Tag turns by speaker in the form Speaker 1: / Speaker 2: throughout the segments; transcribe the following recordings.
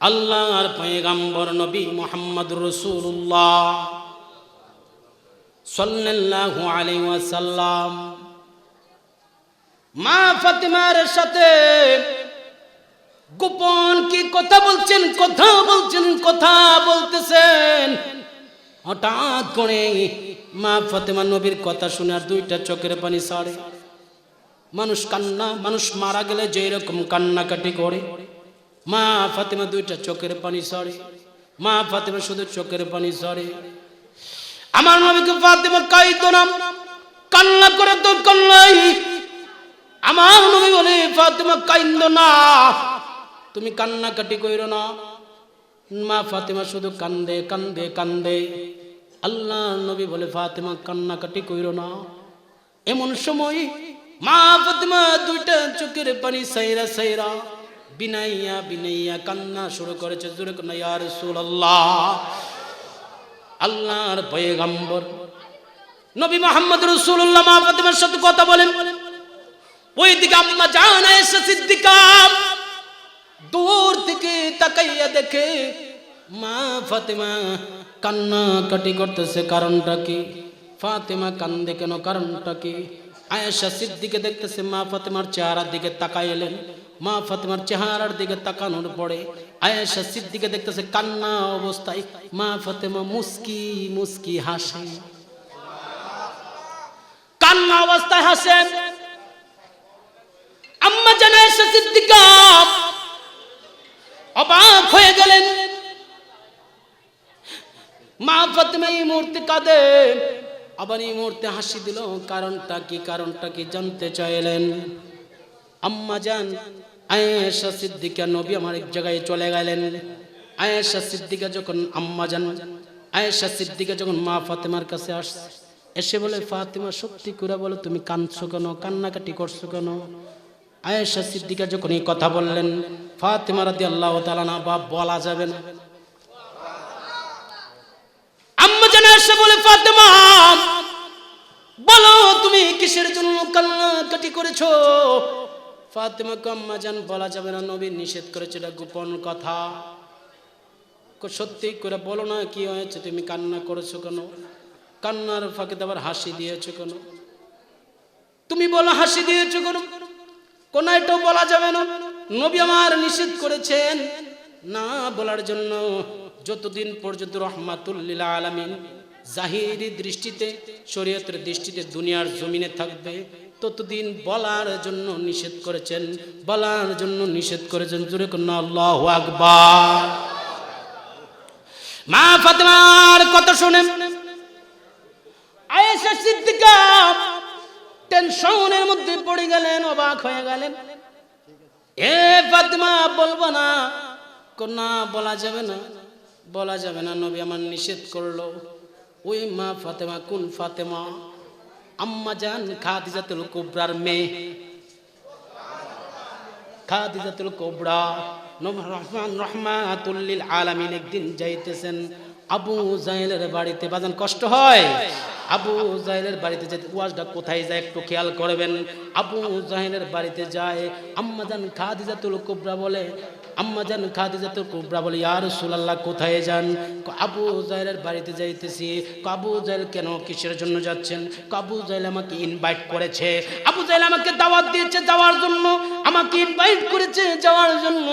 Speaker 1: আল্লাহর পয়গাম্বর নবী মোহাম্মদ রসুল্লাহ সাল্লাল্লাহু আলাইহি ওয়াসাল্লাম। মা ফাতিমার সাথে গোপন কি কথা বলছেন কথা বলছেন, কথা বলতেছেন? হঠাৎ করে মা ফাতেমা নবীর কথা শুনে আর দুইটা চোখের পানি সারে মানুষ কান্না, মানুষ মারা গেলে যেরকম কান্নাকাটি করে। মা ফাতেমা দুইটা চোখের পানি সরে মা ফাতেমা শুধু চোখের পানি সরে আমার নবীকে ফাতেমা কাইতো না। কান্না করে তো কান্নাই। আমার নবী বলে, ফাতেমা কাইন্দ না। তুমি কান্নাকাটি কইর না। মা ফাতেমা শুধু কান্দে কান্দে কান্দে। আল্লাহ নবী বলে, ফাতেমা কান্নাকাটি কইর না। এমন সময় মা ফাতেমা দুইটা চোখের পানি সাইরা সাইরা বিনাইয়া বিনাইয়া কান্না শুরু করেছে, জোরে কোন ইয়া রাসূলুল্লাহ। আল্লাহর পয়গম্বর। নবী মোহাম্মদ রাসূলুল্লাহ, মা সাথে কথা বলেন। ওই দিকে আম্মা জান আয়েশা সিদ্দিকা। দূর থেকে তাকাইয়া দেখে মা ফাতেমা কান্না কাটি করতেছে, কারণটা কি? ফাতেমা কান্দে কেন, কারণটা কি? আয়েশা সিদ্দিকে দেখতেছে, মা ফাতেমার চেহারার দিকে তাকাই এলেন মা ফাতেমার চেহারার দিকে তাকানোর পরে আয়েশা সিদ্দিকে দেখতেছে কান্না অবস্থায়, মা ফাতেমা মুস্কি মুস্কি হাসে। কান্না অবস্থায় হাসেন আম্মা জানা আয়েশা সিদ্দিকা অবাক হয়ে গেলেন। মা ফাতেমা এই মুহূর্তে কাঁদে। আবার এই মুহূর্তে হাসি দিল, কারণটা কি? কারণটা কি জানতে চাইলেন? আম্মা যান আয়েশা সিদ্দিকা নবী আমার এক জায়গায় চলে গেলেন। আয়েশা সিদ্দিকা যখন আম্মা যান আয়েশা সিদ্দিকা যখন মা ফাতেমার কাছে আস, এসে বলে, ফাতেমা, সত্যি করে বলো, তুমি কাঁদছো কেন? কান্নাকাটি করছ কেন? আয়েশা সিদ্দিকা যখন এই কথা বললেন, ফাতেমা রাদি আল্লাহ তালা না বা বলা যাবে না। আম্মা জানা এসে বলে, ফাতেমা, বলো, তুমি কিসের জন্য কান্নাকাটি করেছ? ফাতেমা আম্মা জান বলা যাবে না, নবী নিষেধ করেছে, এটা গোপন কথা। সত্যি করে বলো না, কি হয়েছে, তুমি কান্না করেছ কেন? কান্নার ফাঁকে আবার হাসি দিয়েছ কেন? তুমি বলো হাসি দিয়েছ কেন? কোন এটাও বলা যাবে না। নবী আমার নিষেধ করেছেন না বলার জন্য। যতদিন পর্যন্ত রহমাতুল্লিল আলমিন জাহিরি দৃষ্টিতে, শরীয়তের দৃষ্টিতে দুনিয়ার জমিনে থাকবে ততদিন বলার জন্য নিষেধ করেছেন, বলার জন্য নিষেধ করেছেন। জোরে কন্যা, আল্লাহ আকবার। মা ফাতেমার কথা শুনেন আয়েশা সিদ্দিকা টেনশনের মধ্যে পড়ে গেলেন, অবাক হয়ে গেলেন। এ ফাতেমা, বলব না না বলা যাবে না, বলা যাবে না, নবী আমার নিষেধ করল। ওই মা ফাতেমা, কোন ফাতেমা? আম্মা জান খাদিজাতুল কুবরার মেয়ে। খাদিজাতুল কুবরা রহমান রহমাতুল্লিল আলামিন একদিন যাইতেছেন আবু জাহেলের বাড়িতে। বাজান কষ্ট হয়? আবু জাহেলের বাড়িতে যেতে ওয়াজটা কোথায় যায় একটু খেয়াল করবেন। আবু জাহেলের বাড়িতে যায়। আম্মাজান খাদিজাতুল কুবরা বলে আম্মাজান খাদিজাতুল কুবরা বলে, ইয়া রাসূলুল্লাহ, কোথায় যান? আবু জাহেলের বাড়িতে যাইতেছি। ক আবু জাহেল কেন কিসের জন্য যাচ্ছেন? ক আবু জাহেল আমাকে ইনভাইট করেছে। আবু জাহেল আমাকে দাওয়াত দিয়েছে যাওয়ার জন্য। আমাকে ইনভাইট করেছে যাওয়ার জন্য।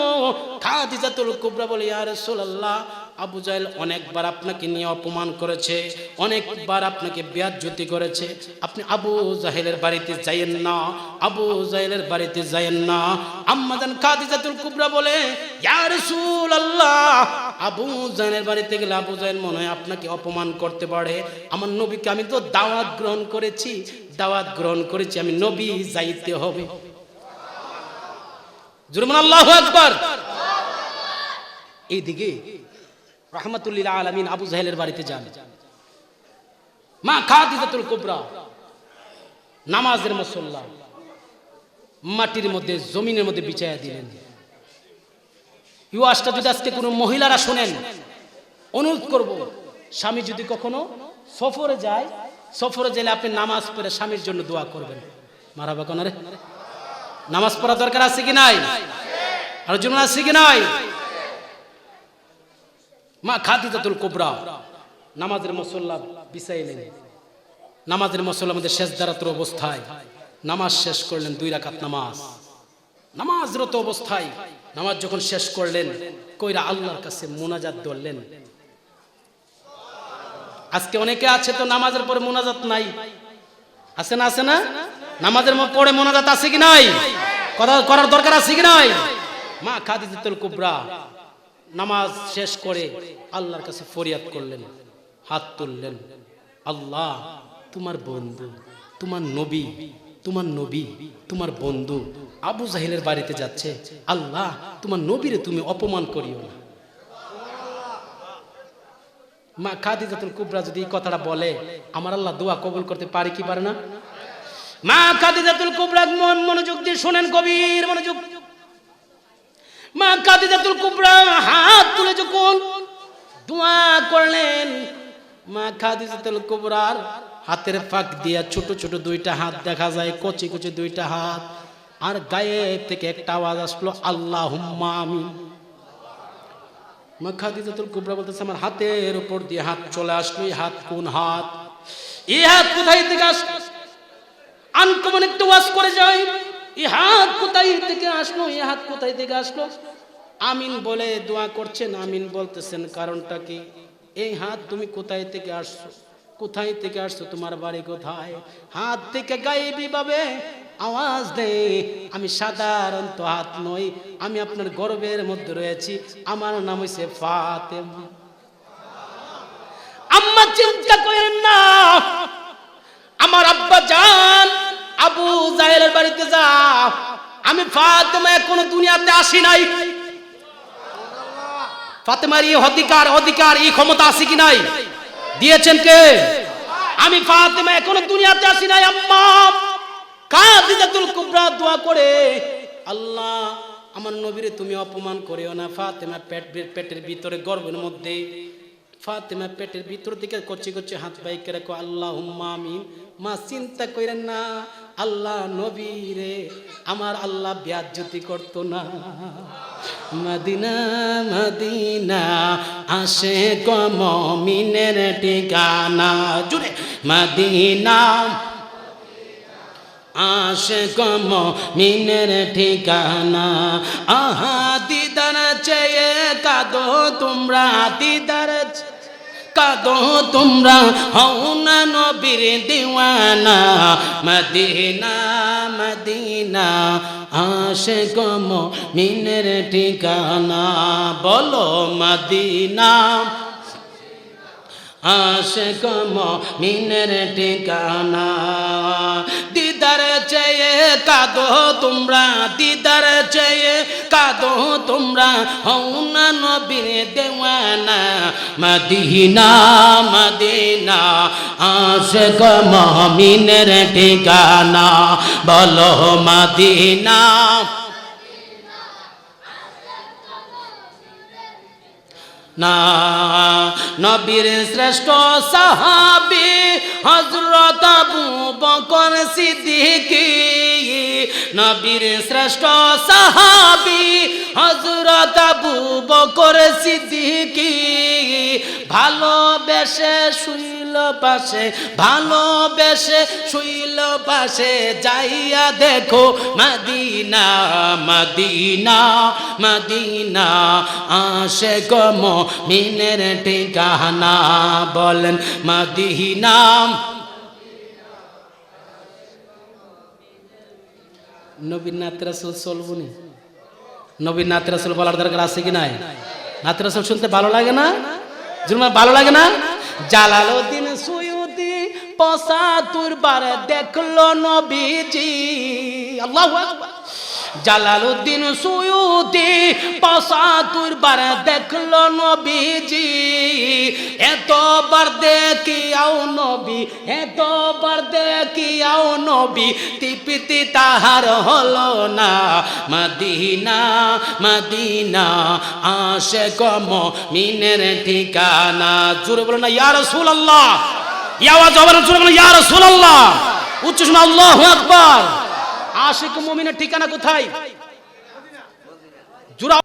Speaker 1: খাদিজাতুল কুবরা বলে, ইয়া রাসূলুল্লাহ আবু জাহেল অনেকবার আপনাকে নিয়ে অপমান করেছে, অনেকবার আপনাকে ব্যাজ্যতি করেছে। আপনি আবু জাহেলের বাড়িতে যাইয়েন না, আবু জাহেলের বাড়িতে যাইয়েন না। আম্মাজান খাদিজাতুল কুবরা বলে, ইয়া রাসূলুল্লাহ! আবু জাহেলের বাড়িতে গেলে আবু জাহেল মনে হয় আপনাকে অপমান করতে পারে। আমার নবীকে আমি তো দাওয়াত গ্রহণ করেছি, দাওয়াত গ্রহণ করেছি, আমি নবী যাইতে হবে। জুরমান আল্লাহু আকবার। এইদিকে রহমতুল্লিল আলমিন আবু জাহেলের বাড়িতে যান। মা খাদিজাতুল কুবরা নামাজের মুসল্লা, মাটির মধ্যে, জমিনের মধ্যে বিছায়া দিলেন। ইউয়াসটা যদি আজকে কোনো মহিলারা শোনেন, অনুরোধ করব, স্বামী যদি কখনো সফরে যায়, সফরে গেলে আপনি নামাজ পড়ে স্বামীর জন্য দোয়া করবেন। মারাবা কোনারে নামাজ পড়া দরকার আছে কি নাই? আর জন্য আছে কি নাই? মা খাদিজাতুল কুবরা। নামাজের মুসল্লা বিছাইলেন। নামাজের মুসল্লা মধ্যে শেষ দাঁড়াতর অবস্থায় নামাজ শেষ করলেন দুই রাকাত নামাজ। নামাজরত অবস্থায় নামাজ যখন শেষ করলেন, কইরা আল্লাহর কাছে মোনাজাত ধরলেন। আজকে অনেকে আছে তো নামাজের পরে মোনাজাত নাই। আছে না আছে না? নামাজের পরে মোনাজাত আছে কি নাই? করার দরকার আছে কি নাই? মা খাদিজাতুল কুবরা নামাজ শেষ করে আল্লাহর কাছে ফরিয়াদ করলেন, হাত তুললেন। আল্লাহ, তোমার বন্ধু, তোমার নবী তোমার নবী, তোমার বন্ধু আবু জাহিলের বাড়িতে যাচ্ছে। আল্লাহ, তোমার নবীরে তুমি অপমান করিও না। মা খাদিজাতুল কুবরা যদি এই কথাটা বলে, আমার আল্লাহ দোয়া কবুল করতে পারে কি পারে না? মা খাদিজাতুল কুবরা মন মনোযোগ দিয়ে শোনেন, গভীর মনোযোগ মা খাদিজাতুল কুবরা হাত তুলে যখন দোয়া করলেন, মা খাদিজাতুল কুবরার হাতের ফাঁক দিয়া ছোট ছোট দুইটা হাত দেখা যায়, কচি কচি দুইটা হাত, আর গায়ে থেকে একটা আওয়াজ আসলো আল্লাহ আমিন। মা খাদিজাতুল কুবরা বলতেছে, আমার হাতের উপর দিয়ে হাত চলে আসলো হাত কোন হাত? এই হাত কোথায় থেকে আসলো? আনকমন একটু ওয়াজ করে যায় এই হাত কোথায় থেকে আসলো? এই হাত কোথায় থেকে আসলো? আমিন বলে দোয়া করছেন, আমিন বলতেছেন, কারণটা কি? এই হাত তুমি কোথায় থেকে আসছো? কোথায় থেকে আসছো? তোমার বাড়ি কোথায়? হাত থেকে গায়েবি ভাবে আওয়াজ দে। আমি সাধারণত হাত নই, আমি আপনার গর্বের মধ্যে রয়েছি। আমার নাম হইছে ফাতেমা। আম্মা চিন্তা করেন না বাড়িতে যা আমি ফাতেমা এখনও দুনিয়াতে আসি নাই। ফাতেমার এই অধিকার অধিকার, এই ক্ষমতা আছে কি নাই? দিয়েছেন কে? আমি ফাতেমা এখনও দুনিয়াতে আসি নাই, আম্মা। কাদিজাতুল কুবরা দোয়া করে, আল্লাহ, আমার নবীরে তুমি অপমান করিও না। ফাতেমা পেট, পেটের ভিতরে গর্ভের মধ্যে ফাতেমা পেটের ভিতর থেকে কচি কচি হাত বাইকে রাখো আল্লাহ আমিন। মা চিন্তা করেন না, আল্লাহ নবী রে, আমার আল্লাহ ব্যাজ্যতি করতো না। মদিনা মদিনা, আসে কম মিনের ঠিকানা জুড়ে মদিনা। আসে কম মিনের ঠিকানা। আহা, দিদার চেয়ে কাদো তোমরা, দিদার কাদো তোমরা, হও না নবীর দিওয়ানা। মদিনা মদিনা আসে কম মিনের ঠিকানা। বলো মদিনা আসে কম মিনের ঠিকানা। দিদার চেয়ে কাদো তোমরা, দিদার চেয়ে কাদো তোমরা হও না নবীর দেওয়ানা। মদিনা মদিনা আসে কম মিনের ঠিকানা। বলো মদিনা। নবীর শ্রেষ্ঠ সাহাবি হজরত আবু বকর সিদ্দিকি। নবীর শ্রেষ্ঠ সাহাবি হজরত আবু বকর সিদ্দিকি। ভালোবেসে শুইল পাশে ভালোবেসে শুইল পাশে, যাইয়া দেখো মদিনা মদিনা মদিনা আসে গম মিনের ঠিকানা বলেন মদিনা। নবীন নাথ রাসুল চলবুনি নবীন নাথ বলার দরকার আছে কি নাই? নাথ রাসুল শুনতে ভালো লাগে না? জুলমা ভালো লাগে না? জালালউদ্দিন সুয়ুতি পঁচাত্তর বার দেখল নবীজি। আল্লাহু জালালউদ্দিন সুয়ুতি পঁচাত্তর বার দেখল নবীজি। এতবার দেখিয়াও নবী, এতবার দেখিয়াও নবী, তিপিতি তাহার হলো না। মদিনা মদিনা আসে কম মিনের ঠিকানা। জুড়ে বলো না ইয়ার সুল আল্লাহ ইয়াওয়াজ হবে না জুড়ে বলো ইয়ার সুল আল্লাহ উচ্চ শুনে আল্লাহ আকবার। আশিক মুমিনের ঠিকানা কোথায়? জুড়া